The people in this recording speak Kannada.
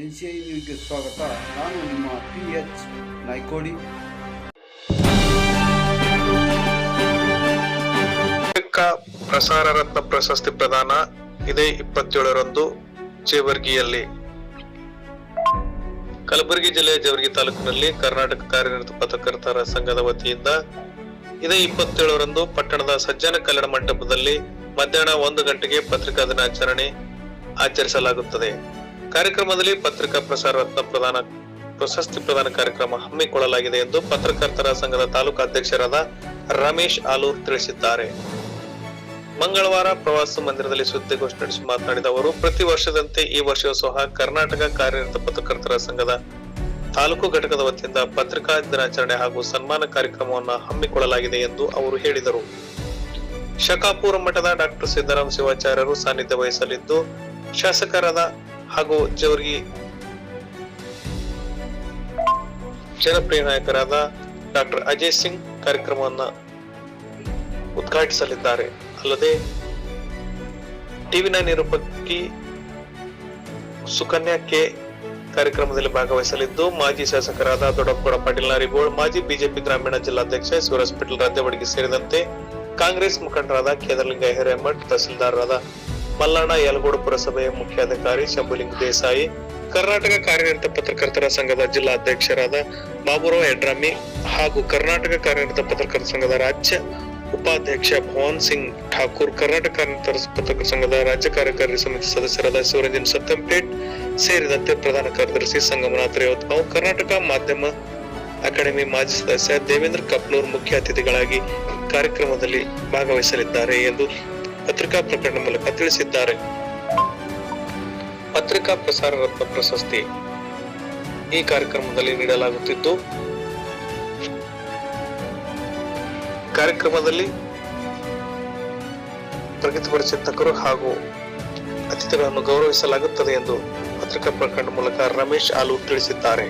ಎನ್ ಸಿ ಸ್ವಾಗತ. ನಾನು ನಿಮ್ಮ ಪಿ ಎಚ್ ನಾಯ್ಕೋಡಿ ಪ್ರಸಾರ ರತ್ನ ಪ್ರಶಸ್ತಿ ಪ್ರದಾನ ಇದೇ ಇಪ್ಪತ್ತೇಳರಂದು ಜೇವರ್ಗಿಯಲ್ಲಿ ಕಲಬುರಗಿ ಜಿಲ್ಲೆಯ ಜೇವರ್ಗಿ ತಾಲೂಕಿನಲ್ಲಿ ಕರ್ನಾಟಕ ಕಾರ್ಯನಿರತ ಪತ್ರಕರ್ತರ ಸಂಘದ ವತಿಯಿಂದ ಇದೇ ಇಪ್ಪತ್ತೇಳರಂದು ಪಟ್ಟಣದ ಸಜ್ಜನ ಕಲ್ಯಾಣ ಮಂಟಪದಲ್ಲಿ ಮಧ್ಯಾಹ್ನ ಒಂದು ಗಂಟೆಗೆ ಪತ್ರಿಕಾ ದಿನಾಚರಣೆ ಆಚರಿಸಲಾಗುತ್ತದೆ. ಕಾರ್ಯಕ್ರಮದಲ್ಲಿ ಪತ್ರಿಕಾ ಪ್ರಸಾರ ರತ್ನ ಪ್ರದಾನ ಪ್ರಶಸ್ತಿ ಪ್ರದಾನ ಕಾರ್ಯಕ್ರಮ ಹಮ್ಮಿಕೊಳ್ಳಲಾಗಿದೆ ಎಂದು ಪತ್ರಕರ್ತರ ಸಂಘದ ತಾಲೂಕು ಅಧ್ಯಕ್ಷರಾದ ರಮೇಶ್ ಆಲೂರ್ ತಿಳಿಸಿದ್ದಾರೆ. ಮಂಗಳವಾರ ಪ್ರವಾಸ ಮಂದಿರದಲ್ಲಿ ಸುದ್ದಿಗೋಷ್ಠಿ ನಡೆಸಿ ಮಾತನಾಡಿದ ಅವರು, ಪ್ರತಿ ವರ್ಷದಂತೆ ಈ ವರ್ಷವೂ ಸಹ ಕರ್ನಾಟಕ ಕಾರ್ಯನಿರತ ಪತ್ರಕರ್ತರ ಸಂಘದ ತಾಲೂಕು ಘಟಕದ ವತಿಯಿಂದ ಪತ್ರಿಕಾ ದಿನಾಚರಣೆ ಹಾಗೂ ಸನ್ಮಾನ ಕಾರ್ಯಕ್ರಮವನ್ನು ಹಮ್ಮಿಕೊಳ್ಳಲಾಗಿದೆ ಎಂದು ಅವರು ಹೇಳಿದರು. ಶಕಾಪುರ ಮಠದ ಡಾಕ್ಟರ್ ಸಿದ್ದರಾಮ ಶಿವಾಚಾರ್ಯರು ಸಾನ್ನಿಧ್ಯ ವಹಿಸಲಿದ್ದು, ಶಾಸಕರಾದ ಹಾಗೂ ಜವರ್ಗಿ ಜನಪ್ರಿಯ ನಾಯಕರಾದ ಡಾಕ್ಟರ್ ಅಜಯ್ ಸಿಂಗ್ ಕಾರ್ಯಕ್ರಮವನ್ನು ಉದ್ಘಾಟಿಸಲಿದ್ದಾರೆ. ಅಲ್ಲದೆ ಟಿವಿ ನೈನ್ ನಿರೂಪಕಿ ಸುಕನ್ಯಾ ಕೆ ಕಾರ್ಯಕ್ರಮದಲ್ಲಿ ಭಾಗವಹಿಸಲಿದ್ದು, ಮಾಜಿ ಶಾಸಕರಾದ ದೊಡ್ಡಪ್ಪಗೌಡ, ಪಾಟೀಲ್ ನಾರಿಗೋಳ್, ಮಾಜಿ ಬಿಜೆಪಿ ಗ್ರಾಮೀಣ ಜಿಲ್ಲಾಧ್ಯಕ್ಷ ಶಿವರಾಜ್ ಪಾಟೀಲ್ ಸೇರಿದಂತೆ ಕಾಂಗ್ರೆಸ್ ಮುಖಂಡರಾದ ಕೇದರ್ಲಿಂಗ ಹಿರೇಮಠ್, ತಹಸೀಲ್ದಾರರಾದ ಮಲ್ಲಣ್ಣ ಯಲಗೋಡು ಪುರಸಭೆಯ ಮುಖ್ಯಾಧಿಕಾರಿ ಶಂಭುಲಿಂಗ ದೇಸಾಯಿ, ಕರ್ನಾಟಕ ಕಾರ್ಯನಿರತ ಪತ್ರಕರ್ತರ ಸಂಘದ ಜಿಲ್ಲಾ ಅಧ್ಯಕ್ಷರಾದ ಬಾಬುರಾವ್ ಯಡ್ರಾಮಿ ಹಾಗೂ ಕರ್ನಾಟಕ ಕಾರ್ಯನಿರತ ಪತ್ರಕರ್ತರ ಸಂಘದ ರಾಜ್ಯ ಉಪಾಧ್ಯಕ್ಷ ಭವನ್ ಸಿಂಗ್ ಠಾಕೂರ್, ಕರ್ನಾಟಕ ಕಾರ್ಯನಿರತ ಪತ್ರಕರ್ತರ ಸಂಘದ ರಾಜ್ಯ ಕಾರ್ಯಕಾರಿ ಸಮಿತಿ ಸದಸ್ಯರಾದ ಶಿವರಂಜನ್ ಸತ್ಯಂಪೇಟ್ ಸೇರಿದಂತೆ ಪ್ರಧಾನ ಕಾರ್ಯದರ್ಶಿ ಸಂಗಮನಾಥ್ ನಾವು ಕರ್ನಾಟಕ ಮಾಧ್ಯಮ ಅಕಾಡೆಮಿ ಮಾಜಿ ಸದಸ್ಯ ದೇವೇಂದ್ರ ಕಪ್ನೂರ್ ಮುಖ್ಯ ಅತಿಥಿಗಳಾಗಿ ಕಾರ್ಯಕ್ರಮದಲ್ಲಿ ಭಾಗವಹಿಸಲಿದ್ದಾರೆ ಎಂದು ಪತ್ರಿಕಾ ಪ್ರಕಟಣೆ ಮೂಲಕ ತಿಳಿಸಿದ್ದಾರೆ. ಪತ್ರಿಕಾ ಪ್ರಸಾರ ರತ್ನ ಪ್ರಶಸ್ತಿ ಈ ಕಾರ್ಯಕ್ರಮದಲ್ಲಿ ನೀಡಲಾಗುತ್ತಿದ್ದು, ಕಾರ್ಯಕ್ರಮದಲ್ಲಿ ಪ್ರಗತಿಪಡಿಸಿದ್ದಕರು ಹಾಗೂ ಅತಿಥಿಗಳನ್ನು ಗೌರವಿಸಲಾಗುತ್ತದೆ ಎಂದು ಪತ್ರಿಕಾ ಪ್ರಕಟಣೆ ಮೂಲಕ ರಮೇಶ್ ಆಲೂರ್ ತಿಳಿಸಿದ್ದಾರೆ.